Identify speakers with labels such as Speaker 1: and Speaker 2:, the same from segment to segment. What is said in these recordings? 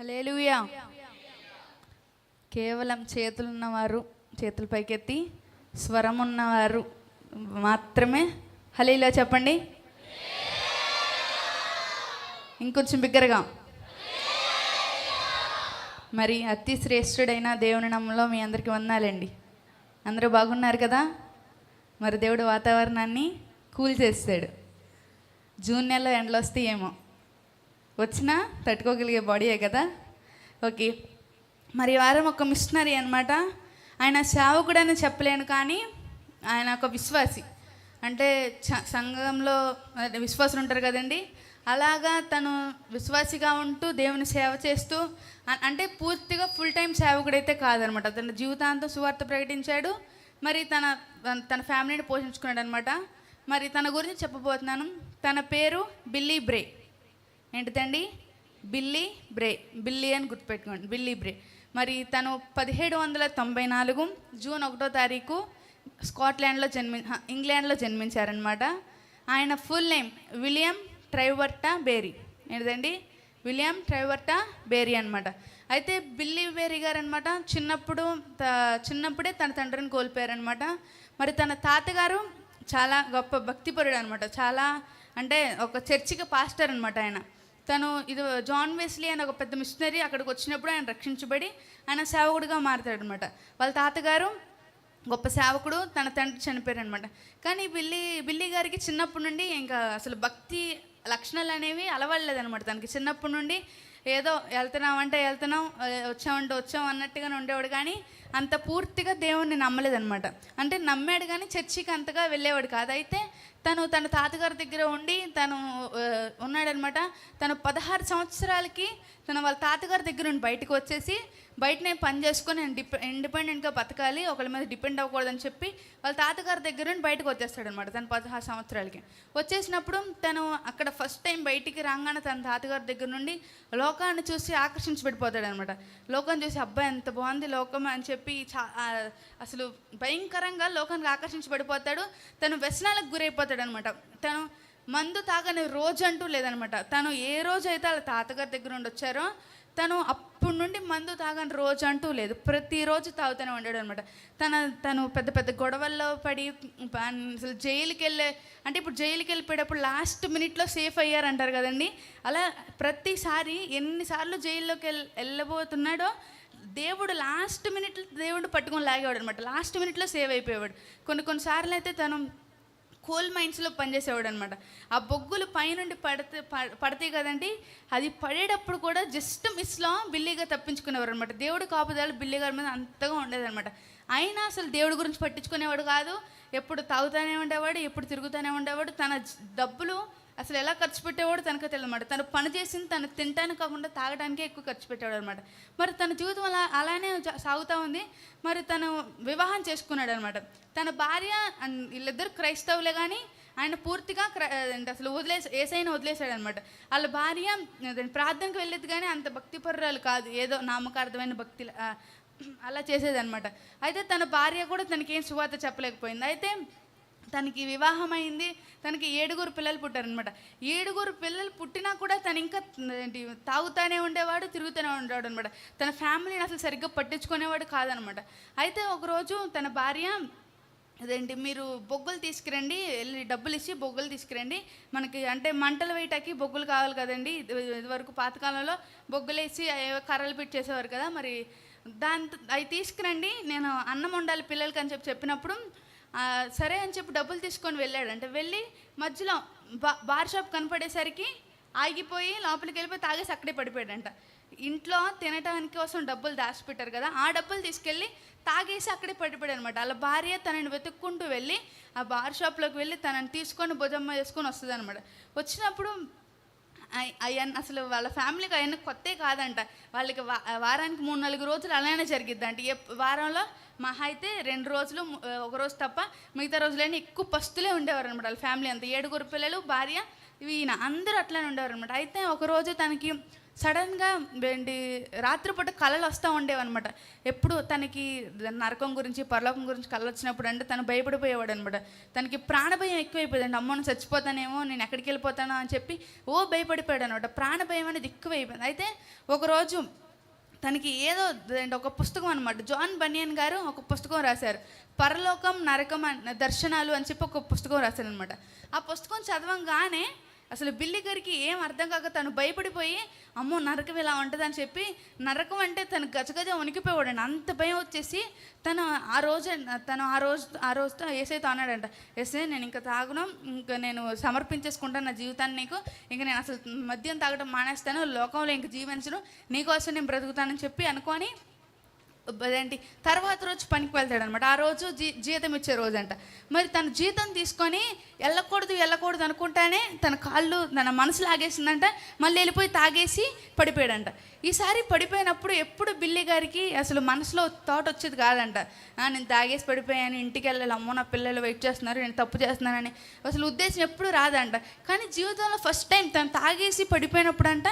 Speaker 1: Hallelujah కేవలం చేతులు ఉన్నవారు చేతులు పైకెత్తి స్వరం ఉన్నవారు మాత్రమే. హలేలా చెప్పండి. ఇంకొంచెం బిగ్గరగా. మరి అతి శ్రేష్ఠుడైన దేవుని నమ్మలో మీ అందరికీ వందాలండి. అందరూ బాగున్నారు కదా? మరి దేవుడు వాతావరణాన్ని కూల్ చేస్తాడు. జూన్ నెలలో ఎండలు వస్తాయేమో. వచ్చినా తట్టుకోగలిగే బాడీయే కదా? ఓకే. మరి వారం ఒక మిషనరీ అనమాట ఆయన సేవకుడు అని చెప్పలేను కానీ ఆయన ఒక విశ్వాసి. అంటే చ- సంఘంలో విశ్వాసులు ఉంటారు కదండి. అలాగా తను విశ్వాసిగా ఉంటూ దేవుని సేవ చేస్తూ అంటే పూర్తిగా ఫుల్ టైం సేవకుడైతే కాదనమాట తన జీవితాంతం సువార్త ప్రకటించాడు. మరి తన- తన ఫ్యామిలీని పోషించుకున్నాడు అనమాట మరి తన గురించి చెప్పబోతున్నాను. తన పేరు బిల్లీ బ్రే. ఏంటిదండి? బిల్లీ బ్రే బిల్లీ అని గుర్తుపెట్టుకోండి బిల్లీ బ్రే. మరి తను పదిహేడు వందల తొంభై నాలుగు జూన్ ఒకటో తారీఖు స్కాట్లాండ్లో జన్మి ఇంగ్లాండ్లో జన్మించారనమాట ఆయన ఫుల్ నేమ్ విలియం ట్రైవర్టా బేరీ. ఏంటిదండి? విలియం ట్రైవర్టా బేరీ అనమాట అయితే బిల్లీ బేరీ గారు అనమాట చిన్నప్పుడు త- చిన్నప్పుడే తన తండ్రిని కోల్పోయారనమాట మరి తన తాతగారు చాలా గొప్ప భక్తిపరుడు అనమాట చాలా అంటే ఒక చర్చికి పాస్టర్ అనమాట ఆయన. తను ఇది జాన్ వెస్లీ అని ఒక పెద్ద మిషనరీ అక్కడికి వచ్చినప్పుడు ఆయన రక్షించబడి ఆయన సేవకుడిగా మారుతాడు అనమాట వాళ్ళ తాతగారు గొప్ప సేవకుడు తన తండ్రి చనిపోయారు అనమాట కానీ బిల్లి బిల్లి గారికి చిన్నప్పటి నుండి ఇంకా అసలు భక్తి లక్షణాలు అనేవి అలవడలేదనమాట. తనకి చిన్నప్పటి నుండి ఏదో వెళ్తున్నాం అంటే వెళ్తున్నాం వచ్చామంటే వచ్చాం అన్నట్టుగానే ఉండేవాడు కానీ అంత పూర్తిగా దేవుణ్ణి నమ్మలేదనమాట అంటే నమ్మాడు కానీ చర్చికి అంతగా వెళ్ళేవాడు కాదు. అయితే తను తన తాతగారి దగ్గర ఉండి తను ఉన్నాడనమాట తను పదహారు సంవత్సరాలకి తన వాళ్ళ తాతగారి దగ్గర నుండి బయటకు వచ్చేసి బయట నేను పని చేసుకొని నేను డిపె ఇండిపెండెంట్గా బతకాలి ఒకళ్ళ మీద డిపెండ్ అవ్వకూడదని చెప్పి వాళ్ళ తాతగారి దగ్గర నుండి బయటకు వచ్చేస్తాడనమాట తను పదహారు సంవత్సరాలకి. వచ్చేసినప్పుడు తను అక్కడ ఫస్ట్ టైం బయటికి రాగానే తన తాతగారి దగ్గర నుండి లోకాన్ని చూసి ఆకర్షించబడిపోతాడనమాట లోకాన్ని చూసి అబ్బాయి ఎంత బాగుంది లోకం అని చెప్పి చెప్పి చా అసలు భయంకరంగా లోకానికి ఆకర్షించబడిపోతాడు. తను వ్యసనాలకు గురైపోతాడు అనమాట తను మందు తాగని రోజు అంటూ లేదనమాట. తను ఏ రోజు అయితే వాళ్ళ తాతగారి దగ్గర నుండి వచ్చారో తను అప్పటి నుండి మందు తాగని రోజు అంటూ లేదు. ప్రతిరోజు తాగుతూనే ఉండాడు అనమాట తన తను పెద్ద పెద్ద గొడవల్లో పడి అసలు జైలుకి వెళ్ళే అంటే ఇప్పుడు జైలుకి వెళ్ళిపోయేటప్పుడు లాస్ట్ మినిట్లో సేఫ్ అయ్యారంటారు కదండి. అలా ప్రతిసారి ఎన్నిసార్లు జైల్లోకి వెళ్ళ వెళ్ళబోతున్నాడో దేవుడు లాస్ట్ మినిట్లో దేవుడు పట్టుకొని లాగేవాడు అనమాట లాస్ట్ మినిట్లో సేవ్ అయిపోయేవాడు. కొన్ని కొన్నిసార్లు అయితే తను కోల్ మైన్స్లో పనిచేసేవాడు అనమాట ఆ బొగ్గులు పైనుండి పడితే ప- పడతాయి కదండి అది పడేటప్పుడు కూడా జస్ట్ మిస్లో బిల్లీగా తప్పించుకునేవారు అనమాట దేవుడు కాపుదల బిల్లి గారి మీద అంతగా ఉండేదన్నమాట. అయినా అసలు దేవుడి గురించి పట్టించుకునేవాడు కాదు. ఎప్పుడు తాగుతూనే ఉండేవాడు ఎప్పుడు తిరుగుతూనే ఉండేవాడు. తన డబ్బులు అసలు ఎలా ఖర్చు పెట్టేవాడు తనకు తెలియమాట తను పని చేసింది తను తినటానికి కాకుండా తాగడానికే ఎక్కువ ఖర్చు పెట్టేవాడు అనమాట మరి తన జీవితం అలా అలానే సాగుతూ ఉంది. మరి తను వివాహం చేసుకున్నాడు అనమాట తన భార్య వీళ్ళిద్దరు క్రైస్తవులే కానీ ఆయన పూర్తిగా క్రై- అసలు వదిలేసి ఏసైనా వదిలేశాడు అనమాట వాళ్ళ భార్య ప్రార్థనకు వెళ్ళేది కానీ అంత భక్తిపరురాలు కాదు. ఏదో నామకార్థమైన భక్తి అలా చేసేదనమాట అయితే తన భార్య కూడా తనకేం శుభార్త చెప్పలేకపోయింది. అయితే తనకి వివాహం అయింది తనకి ఏడుగురు పిల్లలు పుట్టారనమాట ఏడుగురు పిల్లలు పుట్టినా కూడా తను ఇంకా ఏంటి తాగుతానే ఉండేవాడు తిరుగుతూనే ఉండేవాడు అనమాట తన ఫ్యామిలీని అసలు సరిగ్గా పట్టించుకునేవాడు కాదనమాట అయితే ఒకరోజు తన భార్య అదేంటి మీరు బొగ్గులు తీసుకురండి వెళ్ళి డబ్బులు ఇచ్చి బొగ్గులు తీసుకురండి. మనకి అంటే మంటలు వేయటానికి బొగ్గులు కావాలి కదండి. ఇది- ఇదివరకు పాతకాలంలో బొగ్గులు వేసి ఏవో కర్రలు పెట్టి చేసేవారు కదా మరి దాంతో అవి తీసుకురండి. నేను అన్నం వండాలి పిల్లలకి అని చెప్పి చెప్పినప్పుడు సరే అని చెప్పి డబ్బులు తీసుకొని వెళ్ళాడు. అంటే వెళ్ళి మధ్యలో బా బార్ షాప్ కనపడేసరికి ఆగిపోయి లోపలికి వెళ్ళిపోయి తాగేసి అక్కడే పడిపోయాడంట. ఇంట్లో తినటానికి కోసం డబ్బులు దాచిపెట్టారు కదా ఆ డబ్బులు తీసుకెళ్ళి తాగేసి అక్కడే పడిపోయాడు అనమాట అలా భార్య తనని వెతుక్కుంటూ వెళ్ళి ఆ బార్ షాప్లోకి వెళ్ళి తనని తీసుకొని భుజమ్మ వేసుకొని వస్తుంది అనమాట వచ్చినప్పుడు అయ్యన్ అసలు వాళ్ళ ఫ్యామిలీకి ఆయన కొత్తే కాదంట. వాళ్ళకి వా- వారానికి మూడు నాలుగు రోజులు అలానే జరిగిద్ది అంటే ఎప్- వారంలో మహా అయితే రెండు రోజులు ఒక రోజు తప్ప మిగతా రోజులైనా ఎక్కువ పస్తులే ఉండేవారు అనమాట వాళ్ళ ఫ్యామిలీ అంతా. ఏడుగురు పిల్లలు భార్య ఈయన అందరూ అట్లానే ఉండేవారు అనమాట అయితే ఒకరోజు తనకి సడన్గా ఏంటి రాత్రిపూట కళలు వస్తూ ఉండేవన్నమాట. ఎప్పుడు తనకి నరకం గురించి పరలోకం గురించి కళలు వచ్చినప్పుడు అంటే తను భయపడిపోయేవాడు అనమాట తనకి ప్రాణభయం ఎక్కువైపోయింది అమ్మను చచ్చిపోతానేమో నేను ఎక్కడికి వెళ్ళిపోతానో అని చెప్పి ఓ భయపడిపోయాడు అనమాట ప్రాణభయం అనేది ఎక్కువైపోయింది. అయితే ఒకరోజు తనకి ఏదో ఒక పుస్తకం అనమాట జాన్ బనియన్ గారు ఒక పుస్తకం రాశారు. పరలోకం నరకం దర్శనాలు అని చెప్పి ఒక పుస్తకం రాశారు అనమాట ఆ పుస్తకం చదవంగానే అసలు బిల్లి గారికి ఏం అర్థం కాక తను భయపడిపోయి అమ్మో నరకం ఇలా ఉంటుంది అని చెప్పి నరకం అంటే తను గజగజ వణికిపోయాడండి అంత భయం వచ్చేసి తను ఆ రోజు తను ఆ రోజు ఆ రోజుతో ఏసైతో అన్నాడంట ఎస్ఐ నేను ఇంకా తాగను ఇంకా నేను సమర్పించేసుకుంటాను నా జీవితాన్ని నీకు. ఇంకా నేను అసలు మద్యం తాగడం మానేస్తాను లోకంలో ఇంక జీవించను నీకోసం నేను బ్రతుకుతానని చెప్పి అనుకొని అదేంటి? తర్వాత రోజు పనికి వెళ్తాడు అనమాట ఆ రోజు జీ జీతం ఇచ్చే రోజు అంట మరి తన జీతం తీసుకొని వెళ్ళకూడదు వెళ్ళకూడదు అనుకుంటానే తన కాళ్ళు తన మనసు లాగేసిందంట. మళ్ళీ వెళ్ళిపోయి తాగేసి పడిపోయాడంట. ఈసారి పడిపోయినప్పుడు ఎప్పుడు బిల్లి గారికి అసలు మనసులో థాట్ వచ్చేది కాదంట. "ఆ, నేను తాగేసి పడిపోయాను ఇంటికి వెళ్ళాలి అమ్మో నా పిల్లలు వెయిట్ చేస్తున్నారు నేను తప్పు చేస్తున్నానని. అసలు ఉద్దేశం ఎప్పుడు రాదంట. కానీ జీవితంలో ఫస్ట్ టైం తను తాగేసి పడిపోయినప్పుడు అంట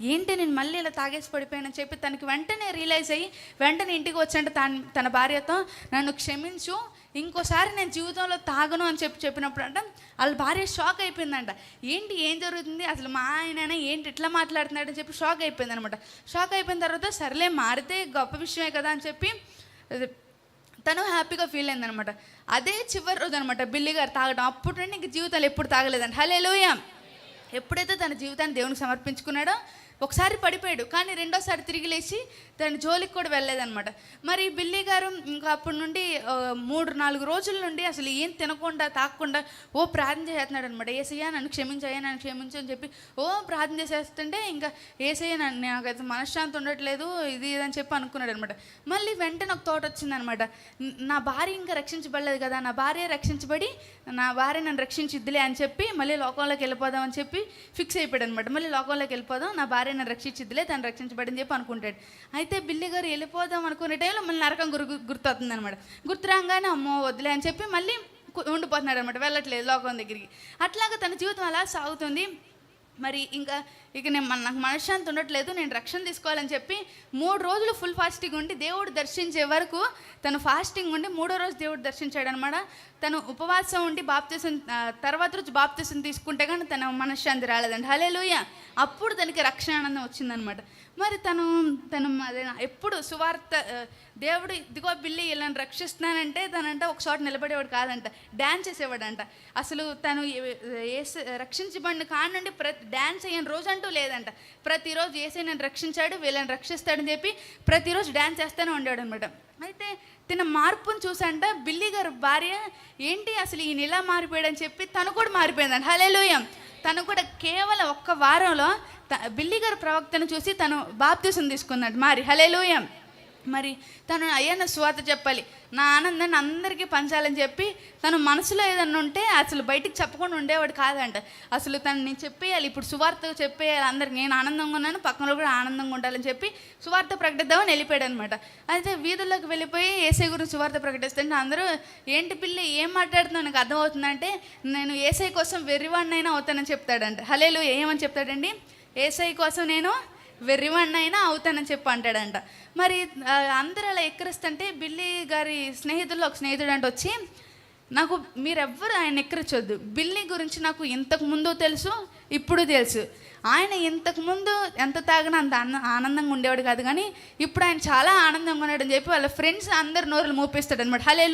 Speaker 1: ఏంటి నేను మళ్ళీ ఇలా తాగేసి పడిపోయానని చెప్పి తనకి వెంటనే రియలైజ్ అయ్యి వెంటనే ఇంటికి వచ్చంటే తన తన భార్యతో నన్ను క్షమించు ఇంకోసారి నేను జీవితంలో తాగను అని చెప్పి చెప్పినప్పుడు అంట వాళ్ళ భార్య షాక్ అయిపోయిందంట. ఏంటి ఏం జరుగుతుంది? అసలు మా ఆయన ఏంటి ఇట్లా మాట్లాడుతున్నాడని చెప్పి షాక్ అయిపోయింది అనమాట షాక్ అయిపోయిన తర్వాత సర్లే మారితే గొప్ప విషయమే కదా అని చెప్పి తను హ్యాపీగా ఫీల్ అయిందనమాట. అదే చివరి రోజు అనమాట బిల్లి గారు తాగడం అప్పుడు నుండి ఇంక జీవితాలు ఎప్పుడు తాగలేదంట. హలో ఎప్పుడైతే తన జీవితాన్ని దేవునికి సమర్పించుకున్నాడో ఒకసారి పడిపోయాడు కానీ రెండోసారి తిరిగి లేచి తన జోలికి కూడా వెళ్ళలేదనమాట మరి బిల్లీ గారు ఇంకా అప్పటి నుండి మూడు నాలుగు రోజుల నుండి అసలు ఏం తినకుండా తాగకుండా ఓ ప్రార్థన చేస్తున్నాడు అనమాట ఏసయ్యా నన్ను క్షమించయ్యా నన్ను క్షమించు అని చెప్పి ఓ ప్రార్థన చేసేస్తుంటే ఇంకా ఏసయ్య నన్ను నాకైతే మనశ్శాంతి ఉండట్లేదు ఇది అని చెప్పి అనుకున్నాడు అనమాట మళ్ళీ వెంటనే ఒక తోట వచ్చిందనమాట నా భార్య ఇంకా రక్షించబడలేదు కదా నా భార్య రక్షించబడి నా భార్య నన్ను రక్షించిద్దిలే అని చెప్పి మళ్ళీ లోకంలోకి వెళ్ళిపోదాం అని చెప్పి ఫిక్స్ అయిపోయాడు అనమాట మళ్ళీ లోకంలోకి వెళ్ళిపోదాం నా భార్య నన్ను రక్షించిద్దిలే తను రక్షించబడింది చెప్పి అనుకుంటాడు. అయితే బిల్లి గారు వెళ్ళిపోదాం అనుకునే టైంలో మళ్ళీ నరకం గురు గుర్తొస్తుంది అనమాట గుర్తు రాగానే అమ్మో వద్దులే అని చెప్పి మళ్ళీ ఉండిపోతున్నాడు అనమాట వెళ్ళట్లేదు లోకం దగ్గరికి. అట్లాగా తన జీవితం అలా సాగుతుంది. మరి ఇంకా ఇక నేను మన నాకు మనశ్శాంతి ఉండట్లేదు నేను రక్షణ తీసుకోవాలని చెప్పి మూడు రోజులు ఫుల్ ఫాస్టింగ్ ఉండి దేవుడు దర్శించే వరకు తను ఫాస్టింగ్ ఉండి మూడో రోజు దేవుడు దర్శించాడు అనమాట తను ఉపవాసం ఉండి బాప్తీసం తర్వాత రోజు బాప్తీసం తీసుకుంటే కానీ తన మనశ్శాంతి రాలేదండి. హలే అప్పుడు తనకి రక్షణ ఆనందం వచ్చిందనమాట. మరి తను తను అదే ఎప్పుడు సువార్త దేవుడు ఇదిగో బిల్లి వీళ్ళని రక్షిస్తున్నానంటే తనంట ఒక చోట నిలబడేవాడు కాదంట డ్యాన్స్ చేసేవాడంట. అసలు తను ఏసు రక్షించబడిన కాడ నుండి ప్రతి డ్యాన్స్ అయ్యని రోజు అంటూ లేదంట. ప్రతిరోజు ఏసై నన్ను రక్షించాడు వీళ్ళని రక్షిస్తాడని చెప్పి ప్రతిరోజు డ్యాన్స్ చేస్తూనే ఉండేవాడు అనమాట అయితే తిన మార్పును చూసంట బిల్లి గారు భార్య ఏంటి అసలు ఈయన ఇలా మారిపోయాడని చెప్పి తను కూడా మారిపోయిందంట. హలేలుయం తను కూడా కేవలం ఒక్క వారంలో త- బిల్లి గారు ప్రవక్తను చూసి తను బాప్తీసం తీసుకున్నాడు మారి. హలేలోయం మరి తను అయ్యాన స్వాత చెప్పాలి. నా ఆనందాన్ని అందరికీ పంచాలని చెప్పి తను మనసులో ఏదన్నా ఉంటే అసలు బయటికి చెప్పకుండా ఉండేవాడు కాదంట. అసలు తను నేను చెప్పేయాలి ఇప్పుడు సువార్త చెప్పేయాలి అందరికి నేను ఆనందంగా ఉన్నాను పక్కన కూడా ఆనందంగా ఉండాలని చెప్పి సువార్త ప్రకటిద్దామని వెళ్ళిపోయాడు అనమాట అయితే వీధుల్లోకి వెళ్ళిపోయి ఏసై గురించి సువార్త ప్రకటిస్తుంటే అందరూ ఏంటి పిల్లి ఏం మాట్లాడుతున్నా నాకు అర్థమవుతుందంటే నేను ఏసై కోసం వెర్రివాడినైనా అవుతానని చెప్తాడంట. హలేలు ఏమని చెప్తాడండి? ఏసై కోసం నేను వెర్రివాడిని అయినా అవుతానని చెప్పి అంటాడంట. మరి అందరూ అలా ఎక్కరిస్తుంటే బిల్లీ గారి స్నేహితుల్లో ఒక స్నేహితుడు అంటే వచ్చి నాకు మీరెవ్వరు ఆయన ఎక్కరచొద్దు. బిల్లి గురించి నాకు ఇంతకు ముందు తెలుసు ఇప్పుడు తెలుసు. ఆయన ఇంతకుముందు ఎంత తాగినా అంత ఆనందంగా ఉండేవాడు కాదు కానీ ఇప్పుడు ఆయన చాలా ఆనందంగా ఉన్నాడు అని చెప్పి వాళ్ళ ఫ్రెండ్స్ అందరు నోరులు మూపిస్తాడు అనమాట హలే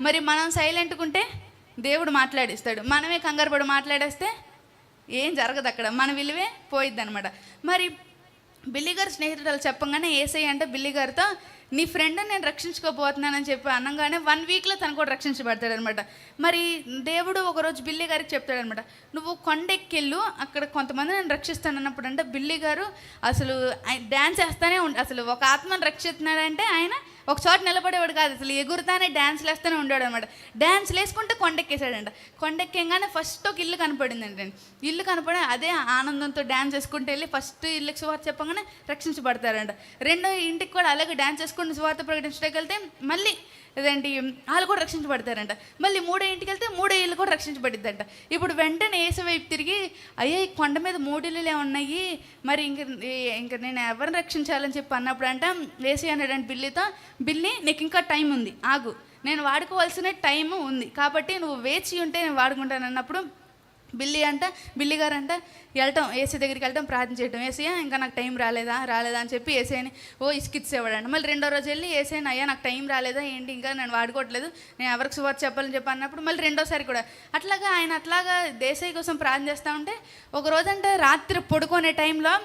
Speaker 1: మరి మనం సైలెంట్గా ఉంటే దేవుడు మాట్లాడిస్తాడు. మనమే కంగారు పడి మాట్లాడేస్తే ఏం జరగదు అక్కడ. మన విలువే పోయిద్ది అనమాట మరి బిల్లి గారు స్నేహితురాలు చెప్పంగానే ఏసై అంటే బిల్లి గారితో నీ ఫ్రెండ్ నేను రక్షించుకోబోతున్నానని చెప్పి అనగానే వన్ వీక్లో తను కూడా రక్షించబడతాడనమాట మరి దేవుడు ఒకరోజు బిల్లి గారికి చెప్తాడనమాట నువ్వు కొండెక్కెళ్ళు అక్కడ కొంతమంది నేను రక్షిస్తాను అన్నప్పుడు అంటే బిల్లి గారు అసలు డ్యాన్స్ వేస్తానే ఉండి అసలు ఒక ఆత్మను రక్షిస్తున్నాడంటే ఆయన ఒక చోట నిలబడేవాడు కాదు అసలు ఎగురుతానే డ్యాన్స్లు వేస్తూనే ఉండేవాడు అనమాట డ్యాన్స్ వేసుకుంటే కొండెక్కేసాడంట కొండెక్కంగానే ఫస్ట్ ఒక ఇల్లు కనపడిందండి ఇల్లు కనపడి అదే ఆనందంతో డ్యాన్స్ వేసుకుంటూ వెళ్ళి ఫస్ట్ ఇల్లుకి సువార్త చెప్పగానే రక్షించబడతారంట. రెండో ఇంటికి కూడా అలాగే డ్యాన్స్ చేసుకుంటూ సువార్త ప్రకటించడానికి వెళ్తే మళ్ళీ ఇదేంటి వాళ్ళు కూడా రక్షించబడతారంట. మళ్ళీ మూడో ఇంటికి వెళ్తే మూడో ఇల్లు కూడా రక్షించబడిద్దంట. ఇప్పుడు వెంటనే ఏసు వైపు తిరిగి అయ్యే ఈ కొండ మీద మూడు ఉన్నాయి. మరి ఇంక ఇంక నేను ఎవరిని రక్షించాలని చెప్పి అన్నప్పుడు అంట ఏసీ అన్నాడంటే బిల్లితో బిల్లి నీకు ఇంకా టైం ఉంది. ఆగు. నేను వాడుకోవాల్సిన టైం ఉంది. కాబట్టి నువ్వు వేచి ఉంటే నేను వాడుకుంటాను అన్నప్పుడు బిల్లి అంట బిల్లి గారు అంట వెళ్ళటం ఏసీ దగ్గరికి వెళ్ళటం ప్రార్థన చేయటం. ఏసీ ఇంకా నాకు టైం రాలేదా? రాలేదా? అని చెప్పి ఏసీని ఓ ఇసుకిచ్చేవాడంట మళ్ళీ రెండో రోజు వెళ్ళి ఏసీని అయ్యా నాకు టైం రాలేదా? ఏంటి? ఇంకా నేను వాడుకోవట్లేదు. నేను ఎవరికి సువార్త చెప్పాలని చెప్పి అన్నప్పుడు మళ్ళీ రెండోసారి కూడా. అట్లాగా ఆయన అట్లాగా దేశాయి కోసం ప్రార్థన చేస్తూ ఉంటే ఒక రోజంటే రాత్రి పడుకునే టైంలో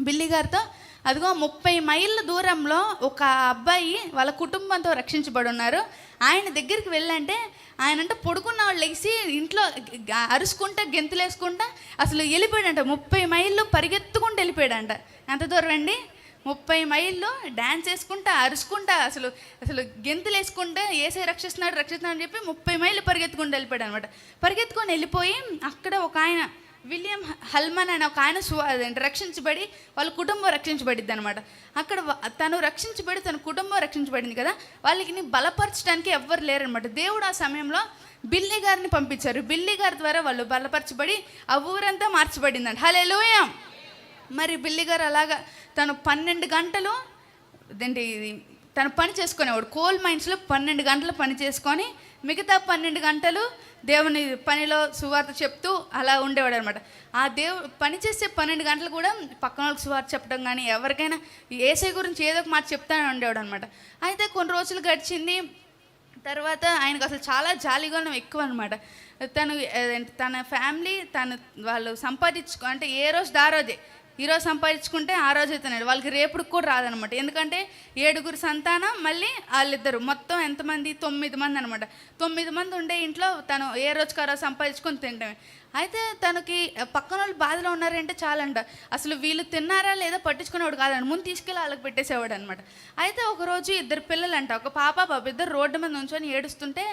Speaker 1: బిల్లి గారితో అదిగో ముప్పై మైళ్ళ దూరంలో ఒక అబ్బాయి వాళ్ళ కుటుంబంతో రక్షించబడి ఉన్నారు. ఆయన దగ్గరికి వెళ్ళంటే ఆయన అంటే పడుకున్న వాళ్ళు లేచి ఇంట్లో అరుసుకుంటా అరుచుకుంటా గెంతులేసుకుంటా అసలు వెళ్ళిపోయాడంట. ముప్పై మైళ్ళు పరిగెత్తుకుంటూ వెళ్ళిపోయాడంట. ఎంత దూరం అండి? ముప్పై మైళ్ళు డ్యాన్స్ వేసుకుంటా అరుచుకుంటా అసలు అసలు గెంతులు వేసుకుంటా ఏసే రక్షిస్తున్నాడు రక్షిస్తున్నాడు అని చెప్పి ముప్పై మైళ్ళు పరిగెత్తుకుంటూ వెళ్ళిపోయాడు అనమాట పరిగెత్తుకొని వెళ్ళిపోయి అక్కడ ఒక ఆయన విలియం హల్మన్ అనే ఒక ఆయన సు రక్షించబడి వాళ్ళ కుటుంబం రక్షించబడింది అనమాట అక్కడ తను రక్షించబడి తన కుటుంబం రక్షించబడింది కదా వాళ్ళకి బలపరచడానికి ఎవ్వరు లేరనమాట దేవుడు ఆ సమయంలో బిల్లి గారిని పంపించారు. బిల్లి గారి ద్వారా వాళ్ళు బలపరచబడి ఆ ఊరంతా మార్చబడిందంట. హలో మరి బిల్లి గారు అలాగా తను పన్నెండు గంటలు ఏంటి ఇది తను పని చేసుకునేవాడు. కోల్ మైన్స్లో పన్నెండు గంటలు పని చేసుకొని మిగతా పన్నెండు గంటలు దేవుని పనిలో సువార్త చెప్తూ అలా ఉండేవాడు అనమాట ఆ దేవు పని చేసే పన్నెండు గంటలు కూడా పక్కన వాళ్ళకి సువార్త చెప్పడం కానీ ఎవరికైనా ఏసై గురించి ఏదో ఒక మాట చెప్తానే ఉండేవాడు అనమాట అయితే కొన్ని రోజులు గడిచింది తర్వాత ఆయనకు అసలు చాలా జాలిగుణం ఎక్కువ అనమాట తను తన ఫ్యామిలీ తను వాళ్ళు సంపాదించుకో అంటే ఏ రోజు దారోదే ఈరోజు సంపాదించుకుంటే ఆ రోజు అవుతున్నాడు. వాళ్ళకి రేపు కూడా రాదనమాట. ఎందుకంటే ఏడుగురు సంతానం మళ్ళీ వాళ్ళిద్దరు. మొత్తం ఎంతమంది? తొమ్మిది మంది అనమాట. తొమ్మిది మంది ఉండే ఇంట్లో తను ఏ రోజుకి ఆ రోజు సంపాదించుకొని తింటమే. అయితే తనకి పక్కన వాళ్ళు బాధలో ఉన్నారంటే చాలంట. అసలు వీళ్ళు తిన్నారా లేదా పట్టించుకునేవాడు కాదండి ముందు తీసుకెళ్ళి వాళ్ళకి పెట్టేసేవాడు అనమాట అయితే ఒకరోజు ఇద్దరు పిల్లలంట. ఒక పాప పాప ఇద్దరు రోడ్డు మీద నుంచొని ఏడుస్తుంటే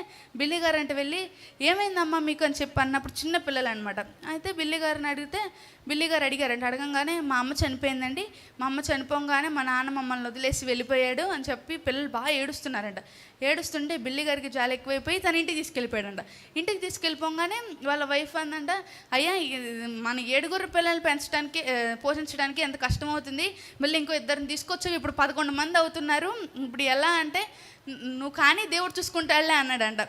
Speaker 1: బిల్లి గారు అంటే వెళ్ళి ఏమైందమ్మా మీకు అని చెప్పి అన్నప్పుడు చిన్న పిల్లలు అనమాట అయితే బిల్లి గారిని అడిగితే బిల్లి గారు అడిగారంట. అడగంగానే మా అమ్మ చనిపోయిందండి. మా అమ్మ చనిపోగానే మా నాన్న మమ్మల్ని వదిలేసి వెళ్ళిపోయాడు అని చెప్పి పిల్లలు బాగా ఏడుస్తున్నారంట. ఏడుస్తుంటే బిల్లి గారికి చాలా ఎక్కువైపోయి తన ఇంటికి తీసుకెళ్ళిపోయాడంట. ఇంటికి తీసుకెళ్ళిపోగానే వాళ్ళ వైఫ్ అందంట అయ్యా మన ఏడుగురు పిల్లల్ని పెంచడానికి పోషించడానికి ఎంత కష్టం అవుతుంది మళ్ళీ ఇంకో ఇద్దరిని తీసుకొచ్చావు ఇప్పుడు పదకొండు మంది అవుతున్నారు. ఇప్పుడు ఎలా అంటే నువ్వు కానీ దేవుడు చూసుకుంటాడులే అన్నాడంట.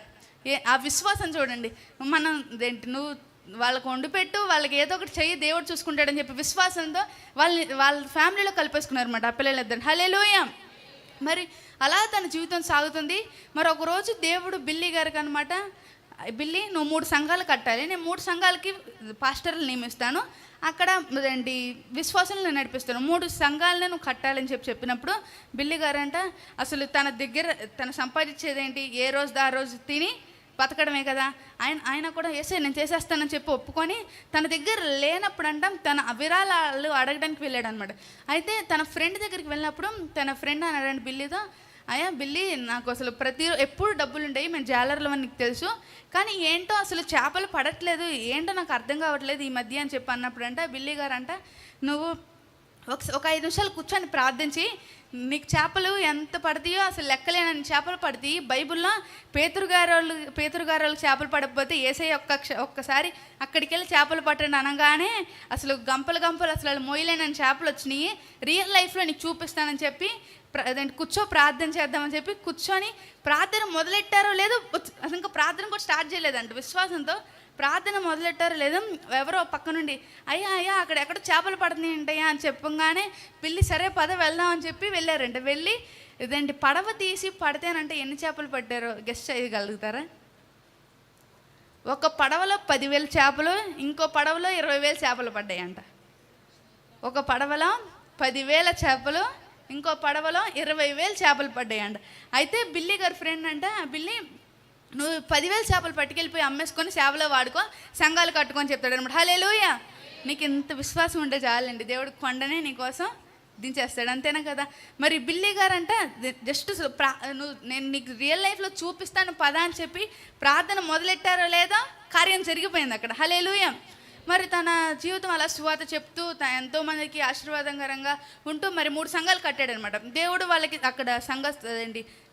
Speaker 1: ఏ ఆ విశ్వాసం చూడండి. మనం ఏంటి నువ్వు వాళ్ళకు వండి పెట్టు వాళ్ళకి ఏదో ఒకటి చెయ్యి దేవుడు చూసుకుంటాడని చెప్పి విశ్వాసంతో వాళ్ళని వాళ్ళ ఫ్యామిలీలో కలిపేసుకున్నారు అనమాట ఆ పిల్లలిద్దరు హలే మరి అలా తన జీవితం సాగుతుంది. మరి ఒకరోజు దేవుడు బిల్లి గారికి అనమాట బిల్లి నువ్వు మూడు సంఘాలు కట్టాలి. నేను మూడు సంఘాలకి పాస్టర్లు నియమిస్తాను. అక్కడ రండి విశ్వాసం నేను నడిపిస్తాను. మూడు సంఘాలను నువ్వు కట్టాలని చెప్పి చెప్పినప్పుడు బిల్లి గారంట అసలు తన దగ్గర తన సంపాదించేది ఏంటి ఏ రోజు ఆ రోజు తిని బతకడమే కదా. ఆయన ఆయన కూడా వేసే నేను చేసేస్తానని చెప్పి ఒప్పుకొని తన దగ్గర లేనప్పుడు అంటాం తన విరాళాలు అడగడానికి వెళ్ళాడు అనమాట అయితే తన ఫ్రెండ్ దగ్గరికి వెళ్ళినప్పుడు తన ఫ్రెండ్ అన్నాడండి బిల్లీతో అయ్యా బిల్లి నాకు అసలు ప్రతి ఎప్పుడు డబ్బులు ఉండేవి మేము జాలర్లు అని నీకు తెలుసు. కానీ ఏంటో అసలు చేపలు పడట్లేదు ఏంటో నాకు అర్థం కావట్లేదు ఈ మధ్య అని చెప్పి అన్నప్పుడు అంట బిల్లి గారు అంట నువ్వు ఒక ఒక ఐదు నిమిషాలు కూర్చొని ప్రార్థించి నీకు చేపలు ఎంత పడతాయో అసలు లెక్కలేనని చేపలు పడతాయి. బైబిల్లో పేతురు గారు వాళ్ళు పేతురు గారు చేపలు పడకపోతే ఏసై ఒక్క ఒక్కసారి అక్కడికి వెళ్ళి చేపలు పట్టండి అనగానే అసలు గంపలు గంపలు అసలు వాళ్ళు మోయలేనని చేపలు వచ్చినాయి. రియల్ లైఫ్లో నీకు చూపిస్తానని చెప్పి కూర్చో ప్రార్థన చేద్దామని చెప్పి కూర్చొని ప్రార్థన మొదలెట్టారో లేదో అసలు ఇంకా ప్రార్థన కూడా స్టార్ట్ చేయలేదంట విశ్వాసంతో. ప్రార్థన మొదలెట్టారు లేదా ఎవరో పక్క నుండి అయ్యా అయ్యా అక్కడ ఎక్కడ చేపలు పడుతున్నాయి ఏంటయ్యా అని చెప్పగానే పిల్లి సరే పద వెళ్దాం అని చెప్పి వెళ్ళారంట. వెళ్ళి ఇదేంటి పడవ తీసి పడితేనంటే ఎన్ని చేపలు పట్టారో గెస్ట్ చేయగలుగుతారా? ఒక పడవలో పదివేల చేపలు ఇంకో పడవలో ఇరవై వేల చేపలు పడ్డాయంట. ఒక పడవలో పదివేల చేపలు ఇంకో పడవలో ఇరవై వేలు చేపలు పడ్డాయంట. అయితే బిల్లి గారి ఫ్రెండ్ అంట ఆ బిల్లి నువ్వు పదివేల చేపలు పట్టుకెళ్ళిపోయి అమ్మేసుకొని సేవలో వాడుకో సంఘాలు కట్టుకొని చెప్తాడు అనమాట. హలేలోయ నీకు ఇంత విశ్వాసం ఉంటే చాలండి. దేవుడు కొండనే నీకోసం దించేస్తాడు. అంతేనా కదా? మరి బిల్లి గారంట జస్ట్ ప్రా నువ్వు నేను నీకు రియల్ లైఫ్లో చూపిస్తాను పదా అని చెప్పి ప్రార్థన మొదలెట్టారో లేదో కార్యం జరిగిపోయింది అక్కడ. హలే మరి తన జీవితం అలా సువాత చెప్తూ త- ఎంతోమందికి ఆశీర్వాదకరంగా ఉంటూ మరి మూడు సంఘాలు కట్టాడనమాట. దేవుడు వాళ్ళకి అక్కడ సంఘ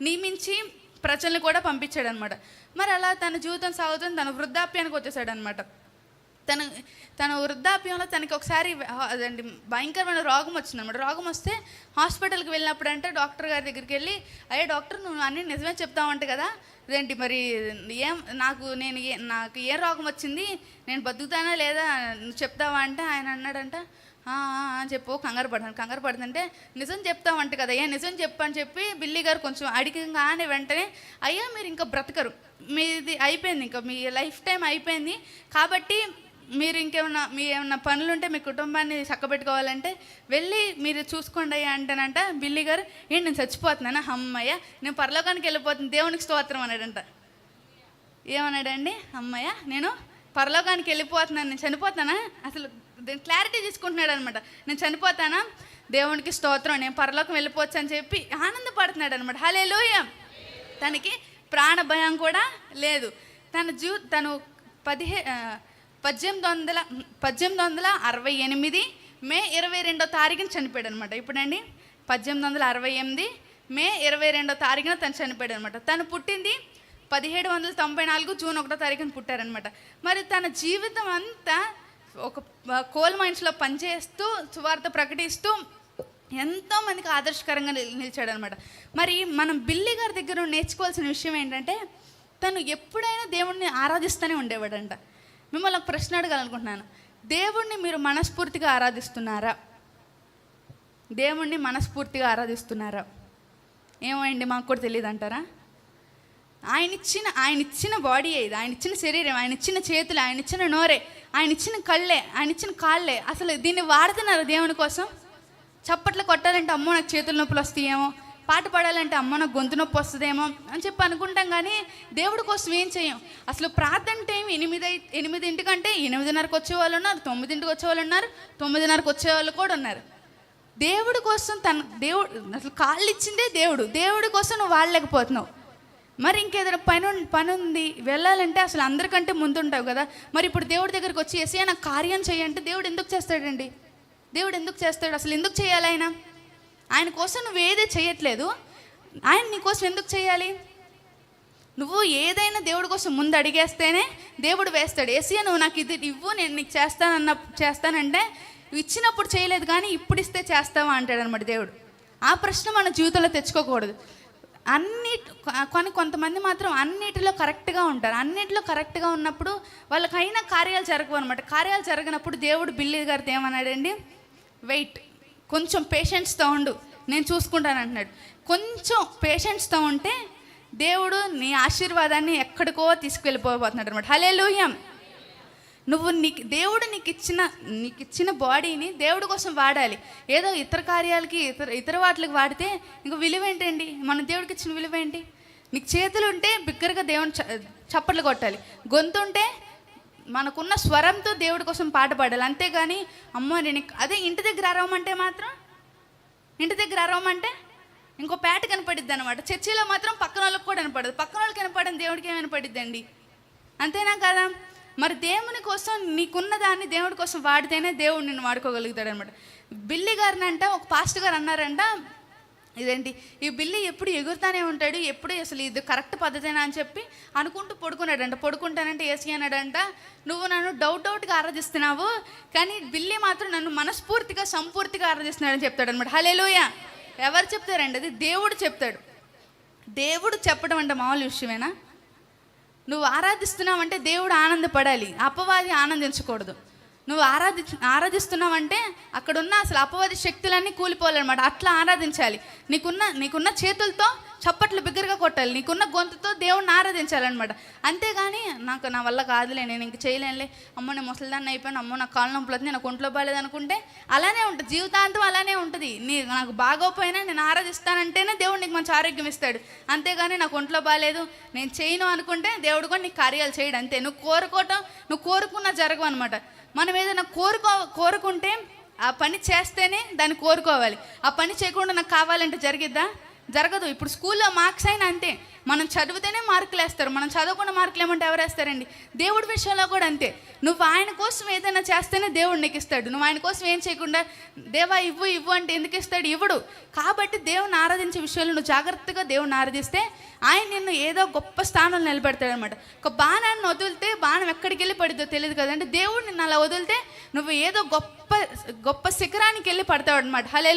Speaker 1: నియమించి ప్రజల్ని కూడా పంపించాడు అనమాట మరి అలా తన జీవితం సాగుతుంది తన వృద్ధాప్యానికి వచ్చేసాడు అనమాట తన తన వృద్ధాప్యంలో తనకి ఒకసారి అదండి భయంకరమైన రోగం వచ్చిందనమాట. రోగం వస్తే హాస్పిటల్కి వెళ్ళినప్పుడు అంటే డాక్టర్ గారి దగ్గరికి వెళ్ళి అయ్యే డాక్టర్ నువ్వు అన్నీ నిజమే చెప్తావంట కదా. ఇదేంటి మరి ఏం నాకు నేను ఏ నాకు ఏ రోగం వచ్చింది? నేను బతుకుతానా లేదా? నువ్వు చెప్తావా? అంటే ఆయన అన్నాడంట చెప్పు కంగారు పడ్డాను కంగారు పడుతుంటే నిజం చెప్తామంట కదా అయ్యా నిజం చెప్పని చెప్పి బిల్లి గారు కొంచెం అడిగంగానే వెంటనే అయ్యా మీరు ఇంకా బ్రతకరు. మీది అయిపోయింది ఇంకా మీ లైఫ్ టైం అయిపోయింది. కాబట్టి మీరు ఇంకేమన్నా మీ ఏమన్నా పనులు ఉంటే మీ కుటుంబాన్ని చక్కబెట్టుకోవాలంటే వెళ్ళి మీరు చూసుకోండి అయ్యా అంటానంట బిల్లి గారు ఏంటి నేను చచ్చిపోతున్నానా? అమ్మయ్య నేను పరలోకానికి వెళ్ళిపోతుంది దేవునికి స్తోత్రం అన్నాడంట. ఏమన్నాడండి? అమ్మయ్య నేను పరలోకానికి వెళ్ళిపోతున్నాను నేను చనిపోతానా అసలు దీని క్లారిటీ తీసుకుంటున్నాడు అనమాట నేను చనిపోతానా? దేవునికి స్తోత్రం నేను పరలోకం వెళ్ళిపోవచ్చు అని చెప్పి ఆనందపడుతున్నాడు అనమాట హలే తనకి ప్రాణ భయం కూడా లేదు. తన జూ తను పదిహే పద్దెనిమిది వందల పద్దెనిమిది వందల అరవై ఎనిమిది మే ఇరవై రెండో తారీఖున చనిపోయాడు అనమాట ఇప్పుడండి పద్దెనిమిది వందల అరవై ఎనిమిది మే ఇరవై రెండో తారీఖున తను చనిపోయాడు అనమాట తను పుట్టింది పదిహేడు వందల తొంభై నాలుగు జూన్ ఒకటో తారీఖున పుట్టారనమాట మరి తన జీవితం అంతా ఒక కోల్ మైన్స్లో పనిచేస్తూ సువార్త ప్రకటిస్తూ ఎంతోమందికి ఆదర్శకరంగా నిల్- నిలిచాడు అనమాట మరి మనం బిల్లి గారి దగ్గర నేర్చుకోవాల్సిన విషయం ఏంటంటే తను ఎప్పుడైనా దేవుణ్ణి ఆరాధిస్తూనే ఉండేవాడంట. మిమ్మల్ని ఒక ప్రశ్న అడగాలనుకుంటున్నాను. దేవుణ్ణి మీరు మనస్ఫూర్తిగా ఆరాధిస్తున్నారా? దేవుణ్ణి మనస్ఫూర్తిగా ఆరాధిస్తున్నారా? ఏమైంది మాకు కూడా తెలియదు అంటారా ఆయన ఇచ్చిన ఆయన ఇచ్చిన బాడీ ఇది. ఆయన ఇచ్చిన శరీరం ఆయన ఇచ్చిన చేతులు ఆయన ఇచ్చిన నోరే ఆయన ఇచ్చిన కళ్ళే ఆయన ఇచ్చిన కాళ్ళే. అసలు దీన్ని వాడుతున్నారు దేవుని కోసం? చప్పట్లు కొట్టాలంటే అమ్మో నాకు చేతుల నొప్పులు వస్తాయేమో పాట పాడాలంటే అమ్మో నాకు గొంతు నొప్పి వస్తుందేమో అని చెప్పి అనుకుంటాం కానీ దేవుడి కోసం ఏం చేయం? అసలు ప్రార్థన టైం ఎనిమిది ఎనిమిదింటికంటే ఎనిమిదిన్నరకు వచ్చే వాళ్ళు ఉన్నారు తొమ్మిదింటికి వచ్చే వాళ్ళు ఉన్నారు తొమ్మిదిన్నరకు వచ్చే వాళ్ళు కూడా ఉన్నారు. దేవుడి కోసం తన దేవుడు అసలు కాళ్ళు ఇచ్చిందే దేవుడు. దేవుడి కోసం నువ్వు వాడలేకపోతున్నావు. మరి ఇంకేదైనా పని పని ఉంది వెళ్ళాలంటే అసలు అందరికంటే ముందుంటావు కదా. మరి ఇప్పుడు దేవుడి దగ్గరికి వచ్చి ఎస్ఐ నాకు కార్యం చేయంటే దేవుడు ఎందుకు చేస్తాడండి? దేవుడు ఎందుకు చేస్తాడు? అసలు ఎందుకు చేయాలి ఆయన? ఆయన కోసం నువ్వు ఏదే చేయట్లేదు ఆయన నీ కోసం ఎందుకు చేయాలి నువ్వు ఏదైనా దేవుడి కోసం ముందు అడిగేస్తేనే దేవుడు వేస్తాడు. ఏసీయ నువ్వు నాకు ఇది ఇవ్వు నేను నీకు చేస్తానన్న చేస్తానంటే నువ్వు ఇచ్చినప్పుడు చేయలేదు కానీ ఇప్పుడు ఇస్తే చేస్తావా అంటాడు అనమాట దేవుడు. ఆ ప్రశ్న మన జీవితంలో తెచ్చుకోకూడదు. అన్ని కానీ కొంతమంది మాత్రం అన్నిటిలో కరెక్ట్గా ఉంటారు. అన్నిటిలో కరెక్ట్గా ఉన్నప్పుడు వాళ్ళకైనా కార్యాలు జరగవు అనమాట కార్యాలు జరగనప్పుడు దేవుడు బిల్లి గారితో ఏమన్నాడండి? వెయిట్. కొంచెం పేషెంట్స్తో ఉండు. నేను చూసుకుంటాను అంటున్నాడు. కొంచెం పేషెంట్స్తో ఉంటే దేవుడు నీ ఆశీర్వాదాన్ని ఎక్కడికో తీసుకువెళ్ళిపోబోతున్నాడు అనమాట హలే నువ్వు నీకు దేవుడు నీకు ఇచ్చిన నీకు ఇచ్చిన బాడీని దేవుడి కోసం వాడాలి. ఏదో ఇతర కార్యాలకి ఇతర ఇతర వాటికి వాడితే ఇంక విలువ ఏంటండి మన దేవుడికి ఇచ్చిన విలువ ఏంటి నీకు చేతులు ఉంటే బిగ్గరగా దేవుని చ- చప్పట్లు కొట్టాలి. గొంతు ఉంటే మనకున్న స్వరంతో దేవుడి కోసం పాట పాడాలి. అంతేగాని అమ్మో నేను అదే ఇంటి దగ్గర అరవమంటే మాత్రం? ఇంటి దగ్గర అరవమంటే? ఇంకో పేట కనపడిద్ది అనమాట చర్చిలో మాత్రం పక్కన వాళ్ళకి కూడా కనపడదు పక్కన వాళ్ళకి కనపడని దేవుడికి ఏమైనా పడిద్దండి అంతేనా కదా? మరి దేవుని కోసం నీకున్న దాన్ని దేవుడి కోసం వాడితేనే దేవుడు నిన్ను వాడుకోగలుగుతాడు అనమాట బిల్లి గారిని అంట ఒక పాస్ట్ గారు అన్నారంట ఇదేంటి ఈ బిల్లి ఎప్పుడు ఎగురుతానే ఉంటాడు ఎప్పుడు అసలు ఇది కరెక్ట్ పద్ధతేనా అని చెప్పి అనుకుంటూ పడుకున్నాడంట. పడుకుంటానంటే ఏసీ అన్నాడంట నువ్వు నన్ను డౌట్ డౌట్గా ఆరాధిస్తున్నావు కానీ బిల్లి మాత్రం నన్ను మనస్ఫూర్తిగా సంపూర్తిగా ఆరాధిస్తున్నాడని చెప్తాడు అనమాట హలేలోయ ఎవరు చెప్తారండి? అది దేవుడు చెప్తాడు. దేవుడు చెప్పడం అంటే మామూలు విషయమేనా? నువ్వు ఆరాధిస్తున్నావంటే దేవుడు ఆనందపడాలి. అపవాది ఆనందించకూడదు. నువ్వు ఆరాధి ఆరాధిస్తున్నావంటే అక్కడున్న అసలు అపవాది శక్తులన్నీ కూలిపోవాలన్నమాట. అట్లా ఆరాధించాలి. నీకున్న నీకున్న చేతులతో చప్పట్లు బిగ్గరగా కొట్టాలి. నీకున్న గొంతుతో దేవుడిని ఆరాధించాలన్నమాట. అంతేగాని నాకు నా వల్ల కాదులే నేను ఇంక చేయలేనులే. అమ్మో నేను ముసలిదాన్ని అయిపోయాను. అమ్మో నాకు కాళ్ళ నొప్పులు వస్తుంది నాకు ఒంట్లో బాగాలేదు అనుకుంటే అలానే ఉంటుంది. జీవితాంతం అలానే ఉంటుంది. నీ నాకు బాగోపోయినా నేను ఆరాధిస్తానంటేనే దేవుడు నీకు మంచి ఆరోగ్యం ఇస్తాడు. అంతేగాని నాకు ఒంట్లో బాగాలేదు నేను చేయను అనుకుంటే దేవుడు కూడా నీకు కార్యాలు చేయడు. అంతే. నువ్వు కోరుకోవటం నువ్వు కోరుకున్నా జరగవు అనమాట మనం ఏదైనా కోరుకో కోరుకుంటే ఆ పని చేస్తేనే దాన్ని కోరుకోవాలి. ఆ పని చేయకుండా నాకు కావాలంటే జరిగిద్దా? జరగదు. ఇప్పుడు స్కూల్లో మార్క్స్ అయినా అంతే. మనం చదివితేనే మార్కులు వేస్తారు మనం చదవకుండా మార్కులు ఏమంటే ఎవరు వేస్తారండి దేవుడి విషయంలో కూడా అంతే. నువ్వు ఆయన కోసం ఏదైనా చేస్తేనే దేవుడు నీకు ఇస్తాడు నువ్వు ఆయన కోసం ఏం చేయకుండా దేవా ఇవ్వు ఇవ్వు అంటే ఎందుకు ఇస్తాడు? ఇవ్వడు. కాబట్టి దేవుని ఆరాధించే విషయంలో నువ్వు జాగ్రత్తగా దేవుని ఆరాధిస్తే ఆయన నిన్ను ఏదో గొప్ప స్థానంలో నిలబెడతాడు అనమాట ఒక బాణాన్ని వదిలితే బాణం ఎక్కడికి వెళ్ళి పడిద్దో తెలియదు కదంటే దేవుడు నిన్ను అలా వదిలితే నువ్వు ఏదో గొప్ప గొప్ప శిఖరానికి వెళ్ళి పడతావు అనమాట హలే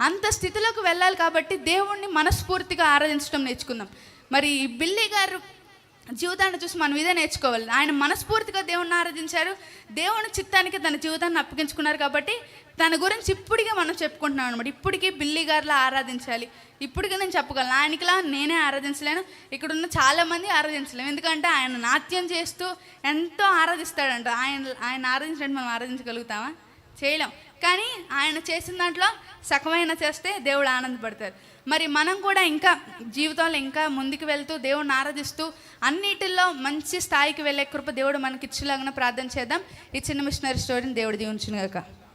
Speaker 1: అంత స్థితిలోకి వెళ్ళాలి కాబట్టి దేవుణ్ణి మనస్ఫూర్తిగా ఆరాధించడం నేర్చుకుందాం. మరి ఈ గారు జీవితాన్ని చూసి మనం ఇదే నేర్చుకోవాలి. ఆయన మనస్ఫూర్తిగా దేవుణ్ణి ఆరాధించారు. దేవుని చిత్తానికి తన జీవితాన్ని అప్పగించుకున్నారు కాబట్టి తన గురించి ఇప్పటికే మనం చెప్పుకుంటున్నాం అనమాట ఇప్పటికీ బిల్లీ గారిలా ఆరాధించాలి. ఇప్పటికే నేను చెప్పగలను. ఆయనకిలా నేనే ఆరాధించలేను. ఇక్కడ ఉన్న చాలామంది ఆరాధించలేము. ఎందుకంటే ఆయన నాట్యం చేస్తూ ఎంతో ఆరాధిస్తాడంట. ఆయన ఆయన ఆరాధించినట్టు మనం ఆరాధించగలుగుతామా? చేయలేం. కానీ ఆయన చేసిన దాంట్లో సకమైన చేస్తే దేవుడు ఆనందపడతారు మరి మనం కూడా ఇంకా జీవితంలో ఇంకా ముందుకు వెళ్తూ దేవుడిని ఆరాధిస్తూ అన్నిటిల్లో మంచి స్థాయికి వెళ్ళే కృప దేవుడు మనకి ఇచ్చేలాగా ప్రార్థన చేద్దాం. ఈ చిన్న మిషనరీ స్టోరీని దేవుడు దీవించినగాక.